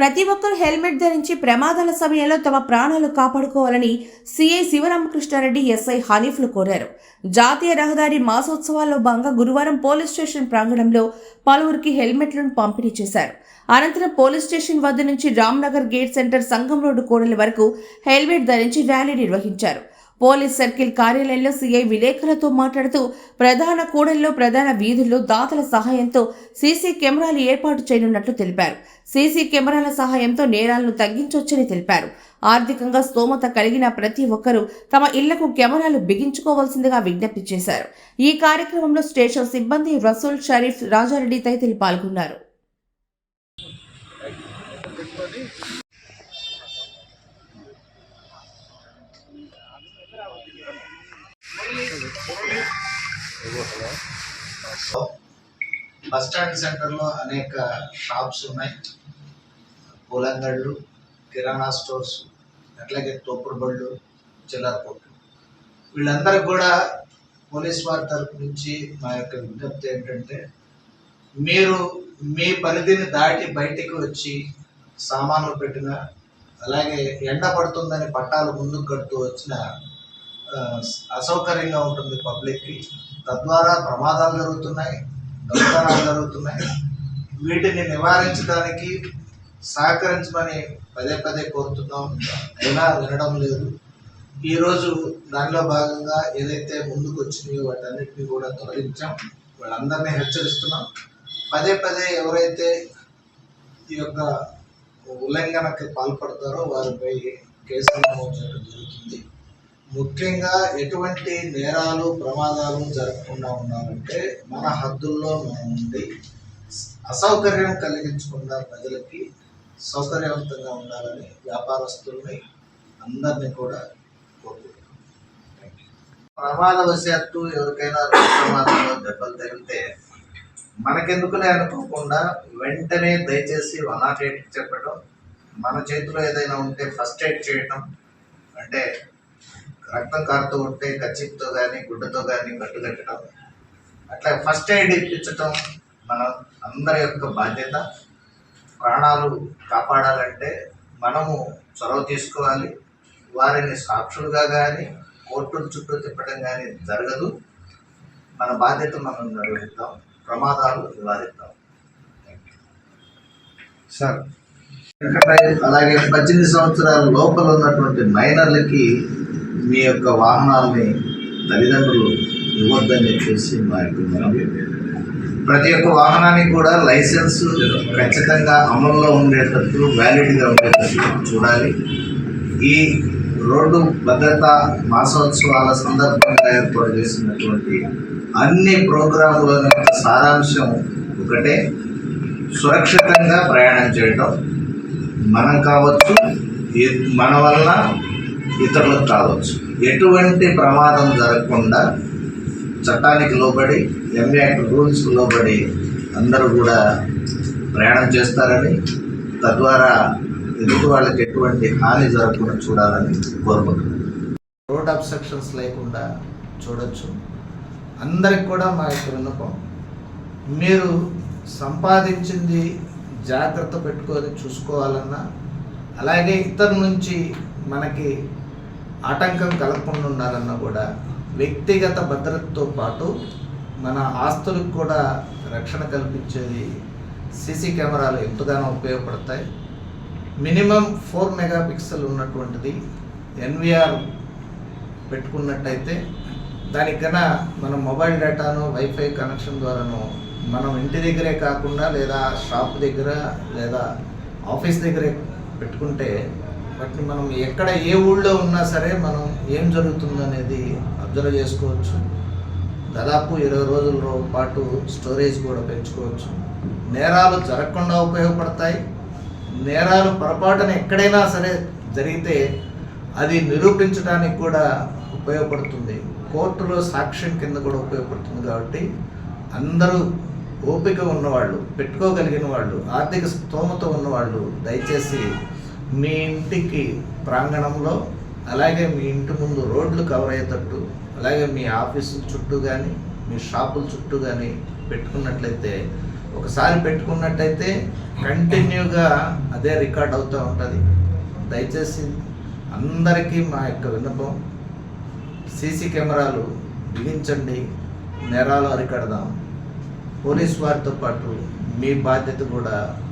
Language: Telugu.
ప్రతి ఒక్కరూ హెల్మెట్ ధరించి ప్రమాదాల సమయంలో తమ ప్రాణాలు కాపాడుకోవాలని సిఐ శివరామకృష్ణారెడ్డి ఎస్ఐ హనీఫ్లు కోరారు. జాతీయ రహదారి మాసోత్సవాల్లో భాగంగా గురువారం పోలీస్ స్టేషన్ ప్రాంగణంలో పలువురికి హెల్మెట్లను పంపిణీ చేశారు. అనంతరం పోలీస్ స్టేషన్ వద్ద నుంచి Ramnagar gate centre Sangam road కోడలి వరకు హెల్మెట్ ధరించి ర్యాలీ నిర్వహించారు. పోలీస్ సర్కిల్ కార్యాలయంలో సీఐ విలేకరులతో మాట్లాడుతూ ప్రధాన కూడల్లో ప్రధాన వీధుల్లో దాతల సహాయంతో సీసీ కెమెరాలు ఏర్పాటు చేయనున్నట్లు తెలిపారు. సీసీ కెమెరాల సహాయంతో నేరాలను తగ్గించొచ్చని తెలిపారు. ఆర్థికంగా స్తోమత కలిగిన ప్రతి ఒక్కరూ తమ ఇళ్ళకు కెమెరాలు బిగించుకోవాల్సిందిగా విజ్ఞప్తి చేశారు. ఈ కార్యక్రమంలో స్టేషన్ సిబ్బంది రసూల్ షరీఫ్ రాజారెడ్డి తదితరులు పాల్గొన్నారు. బస్ స్టాండ్ సెంటర్లో అనేక షాప్స్ ఉన్నాయి. పూలంగళ్ళు కిరాణా స్టోర్స్ అట్లాగే తోపుడు బళ్ళు చిల్లర కొట్లు. వీళ్ళందరికీ కూడా పోలీస్ వారి తరపు నుంచి మా యొక్క విజ్ఞప్తి ఏంటంటే మీరు మీ పరిధిని దాటి బయటికి వచ్చి సామాన్లు పెట్టిన అలాగే ఎండ పడుతుందని పట్టాలు ముందుకు కడుతూ వచ్చిన అసౌకర్యంగా ఉంటుంది పబ్లిక్కి. తద్వారా ప్రమాదాలు జరుగుతున్నాయి దొంగతనాలు జరుగుతున్నాయి. వీటిని నివారించడానికి సహకరించమని పదే పదే కోరుతున్నాం. అయినా వినడం లేదు. ఈరోజు దానిలో భాగంగా ఏదైతే ముందుకు వచ్చినాయో వాటన్నిటిని కూడా తొలగించాం. వాళ్ళందరినీ హెచ్చరిస్తున్నాం. పదే పదే ఎవరైతే ఈ యొక్క ఉల్లంఘనకి పాల్పడతారో వారిపై కేసులు నమోదు చేయడం జరుగుతుంది. ముఖ్యంగా ఎటువంటి నేరాలు ప్రమాదాలు జరగకుండా ఉండాలంటే మన హద్దుల్లో మనం ఉండి అసౌకర్యం కలిగించకుండా ప్రజలకి సౌకర్యవంతంగా ఉండాలని వ్యాపారస్తుల్ని అందరినీ కూడా కోరుకుంటున్నాం Thank you. ప్రమాదవశాత్తు ఎవరికైనా ప్రమాదంలో దెబ్బలు తగిలితే మనకెందుకులే అనుకోకుండా వెంటనే దయచేసి వన్ నాట్ ఎయిట్ చెప్పడం మన చేతిలో ఏదైనా ఉంటే ఫస్ట్ ఎయిడ్ చేయటం అంటే రక్తం కారుతూ ఉంటే కచ్చిప్తో కానీ గుడ్డతో కానీ కట్టుకట్టడం. అట్లా ఫస్ట్ ఎయిడ్ ఇప్పించటం మన అందరి యొక్క బాధ్యత. ప్రాణాలు కాపాడాలంటే మనము చొరవ తీసుకోవాలి. వారిని సాక్షులుగా కానీ కోర్టుల చుట్టూ తిప్పడం కానీ జరగదు. మన బాధ్యత మనం నిర్వహిద్దాం. ప్రమాదాలు నివారిద్దాం. సార్. అలాగే పద్దెనిమిది సంవత్సరాల లోపల ఉన్నటువంటి మైనర్లకి మీ యొక్క వాహనాల్ని తల్లిదండ్రులు ఇవ్వద్దని చెప్పేసి మా యొక్క ప్రతి ఒక్క వాహనానికి కూడా లైసెన్స్ ఖచ్చితంగా అమల్లో ఉండేటట్టు వ్యాలిడ్గా ఉండేటట్టు చూడాలి. ఈ రోడ్డు భద్రత మాసోత్సవాల సందర్భంగా ఏర్పాటు చేసినటువంటి అన్ని ప్రోగ్రాముల యొక్క సారాంశం ఒకటే సురక్షితంగా ప్రయాణం చేయటం. మనం కావచ్చు మన వల్ల ఇతరులకు కావచ్చు. ఎటువంటి ప్రమాదం జరగకుండా చట్టానికి లోబడి ఎంఏ రూల్స్ లోబడి అందరూ కూడా ప్రయాణం చేస్తారని తద్వారా ఎదుటి వాళ్ళకి ఎటువంటి హాని జరగకుండా చూడాలని కోరుకుంటున్నాను రోడ్ అబ్స్ట్రక్షన్స్ లేకుండా చూడొచ్చు. అందరికి కూడా మా యొక్క విన్నపం మీరు సంపాదించింది జాగ్రత్త పెట్టుకొని చూసుకోవాలన్నా అలాగే ఇతరు నుంచి మనకి ఆటంకం కలగకుండా ఉండాలన్నా కూడా వ్యక్తిగత భద్రతతో పాటు మన ఆస్తులకు కూడా రక్షణ కల్పించేది సీసీ కెమెరాలు ఎంతగానో ఉపయోగపడతాయి. మినిమం ఫోర్ మెగా పిక్సెల్ ఉన్నటువంటిది ఎన్విఆర్ పెట్టుకున్నట్టయితే దానికి కన్నా మనం మొబైల్ డేటాను వైఫై కనెక్షన్ ద్వారాను మనం ఇంటి దగ్గరే కాకుండా లేదా షాప్ దగ్గర లేదా ఆఫీస్ దగ్గరే పెట్టుకుంటే వాటిని మనం ఎక్కడ ఏ ఊళ్ళో ఉన్నా సరే మనం ఏం జరుగుతుందనేది అబ్జర్వ్ చేసుకోవచ్చు. దాదాపు ఇరవై రోజుల పాటు స్టోరేజ్ కూడా పెంచుకోవచ్చు. నేరాలు జరగకుండా ఉపయోగపడతాయి. నేరాలు పొరపాటున ఎక్కడైనా సరే జరిగితే అది నిరూపించడానికి కూడా ఉపయోగపడుతుంది. కోర్టులో సాక్ష్యం కింద కూడా ఉపయోగపడుతుంది కాబట్టి అందరూ ఓపిక ఉన్నవాళ్ళు పెట్టుకోగలిగిన వాళ్ళు ఆర్థిక స్తోమత ఉన్నవాళ్ళు దయచేసి మీ ఇంటికి ప్రాంగణంలో అలాగే మీ ఇంటి ముందు రోడ్లు కవర్ అయ్యేటట్టు అలాగే మీ ఆఫీసుల చుట్టూ కానీ మీ షాపుల చుట్టూ కానీ పెట్టుకున్నట్లయితే ఒకసారి పెట్టుకున్నట్టయితే కంటిన్యూగా అదే రికార్డ్ అవుతూ ఉంటుంది. దయచేసి అందరికీ మా యొక్క విన్నపం సీసీ కెమెరాలు బిగించండి నేరాలు అరికడదాం. పోలీస్ వారితో పాటు మీ బాధ్యత కూడా